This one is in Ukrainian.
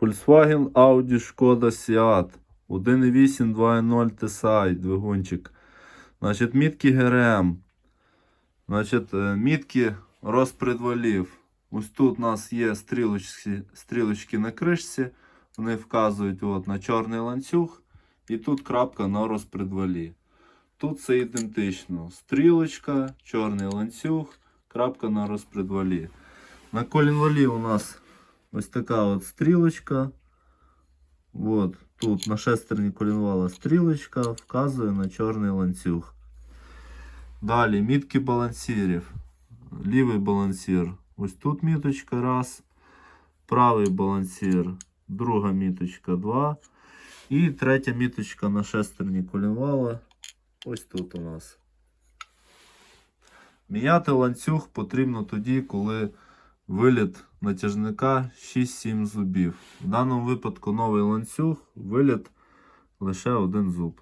Volkswagen, Audi, Шкода, Seat. 1.8, 2.0 TSI, двигунчик. Значить, мітки ГРМ. Значить, е, мітки розпредвалів. Ось тут у нас є стрілочки, стрілочки на кришці. Вони вказують от, на чорний ланцюг. І тут крапка на розпредвалі. Тут все ідентично. Стрілочка, чорний ланцюг, крапка на розпредвалі. На колінвалі у нас ось така от стрілочка. От, тут на шестерні колінвала стрілочка вказує на чорний ланцюг. Далі мітки балансирів. Лівий балансир. Ось тут міточка раз. Правий балансир. Друга міточка 2. І третя міточка на шестерні колінвала. Ось тут у нас. Міняти ланцюг потрібно тоді, коли виліт натяжника 6-7 зубів. В даному випадку новий ланцюг, виліт лише один зуб.